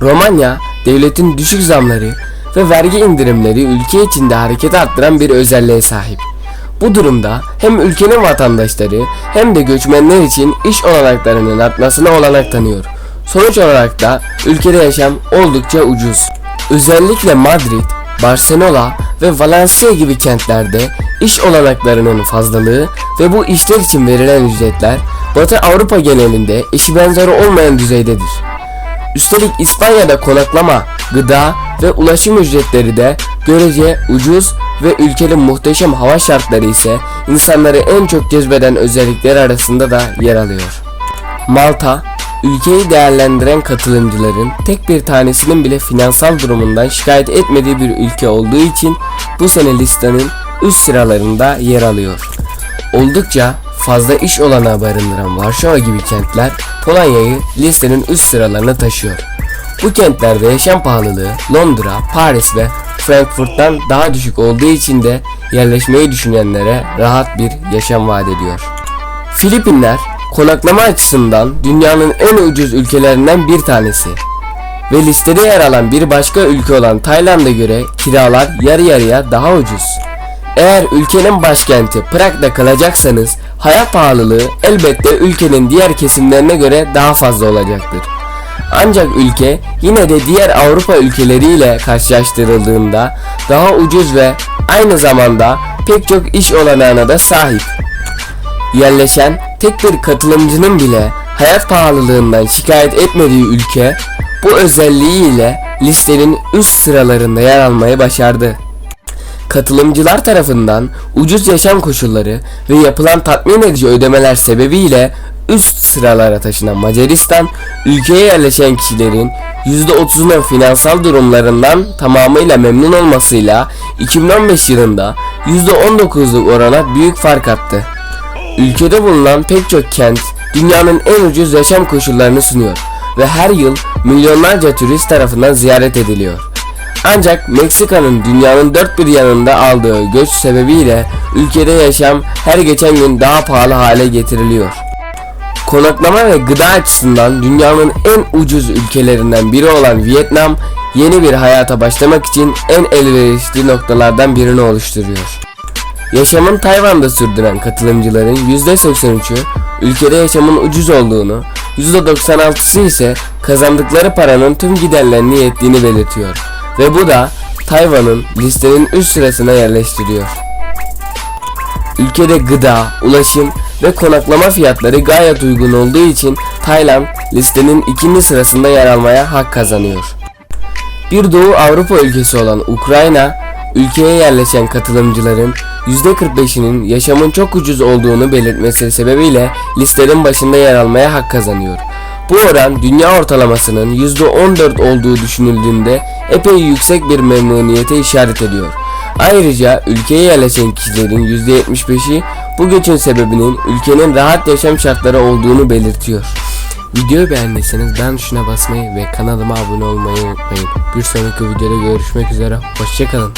Romanya, devletin düşük zamları ve vergi indirimleri ülke içinde hareketi arttıran bir özelliğe sahip. Bu durumda hem ülkenin vatandaşları hem de göçmenler için iş olanaklarının artmasına olanak tanıyor. Sonuç olarak da ülkede yaşam oldukça ucuz. Özellikle Madrid, Barcelona ve Valencia gibi kentlerde iş olanaklarının fazlalığı ve bu işler için verilen ücretler Batı Avrupa genelinde eşi benzeri olmayan düzeydedir. Üstelik İspanya'da konaklama, gıda ve ulaşım ücretleri de görece ucuz ve ülkenin muhteşem hava şartları ise insanları en çok cezbeden özellikler arasında da yer alıyor. Malta, ülkeyi değerlendiren katılımcıların tek bir tanesinin bile finansal durumundan şikayet etmediği bir ülke olduğu için bu sene listenin üst sıralarında yer alıyor. Oldukça fazla iş olanağı barındıran Varşova gibi kentler Polonya'yı listenin üst sıralarına taşıyor. Bu kentlerde yaşam pahalılığı Londra, Paris ve Frankfurt'tan daha düşük olduğu için de yerleşmeyi düşünenlere rahat bir yaşam vaat ediyor. Filipinler konaklama açısından dünyanın en ucuz ülkelerinden bir tanesi. Ve listede yer alan bir başka ülke olan Tayland'a göre kiralar yarı yarıya daha ucuz. Eğer ülkenin başkenti Prag'da kalacaksanız hayat pahalılığı elbette ülkenin diğer kesimlerine göre daha fazla olacaktır. Ancak ülke yine de diğer Avrupa ülkeleriyle karşılaştırıldığında daha ucuz ve aynı zamanda pek çok iş olanağına da sahip. Yerleşen tek bir katılımcının bile hayat pahalılığından şikayet etmediği ülke bu özelliğiyle listenin üst sıralarında yer almayı başardı. Katılımcılar tarafından ucuz yaşam koşulları ve yapılan tatmin edici ödemeler sebebiyle üst sıralara taşınan Macaristan, ülkeye yerleşen kişilerin %30'unun finansal durumlarından tamamıyla memnun olmasıyla 2015 yılında %19'luk orana büyük fark attı. Ülkede bulunan pek çok kent dünyanın en ucuz yaşam koşullarını sunuyor ve her yıl milyonlarca turist tarafından ziyaret ediliyor. Ancak Meksika'nın dünyanın dört bir yanında aldığı göç sebebiyle ülkede yaşam her geçen gün daha pahalı hale getiriliyor. Konaklama ve gıda açısından dünyanın en ucuz ülkelerinden biri olan Vietnam yeni bir hayata başlamak için en elverişli noktalardan birini oluşturuyor. Yaşamın Tayvan'da sürdüren katılımcıların %83'ü ülkede yaşamın ucuz olduğunu, %96'sı ise kazandıkları paranın tüm giderlerini yettiğini belirtiyor ve bu da Tayvan'ın listenin üst sırasına yerleştiriyor. Ülkede gıda, ulaşım ve konaklama fiyatları gayet uygun olduğu için Tayland listenin ikinci sırasında yer almaya hak kazanıyor. Bir Doğu Avrupa ülkesi olan Ukrayna, ülkeye yerleşen katılımcıların %45'inin yaşamın çok ucuz olduğunu belirtmesi sebebiyle listenin başında yer almaya hak kazanıyor. Bu oran dünya ortalamasının %14 olduğu düşünüldüğünde epey yüksek bir memnuniyete işaret ediyor. Ayrıca ülkeye yerleşen kişilerin %75'i bu göçün sebebinin ülkenin rahat yaşam şartları olduğunu belirtiyor. Videoyu beğendiyseniz beğen tuşuna basmayı ve kanalıma abone olmayı unutmayın. Bir sonraki videoda görüşmek üzere. Hoşçakalın.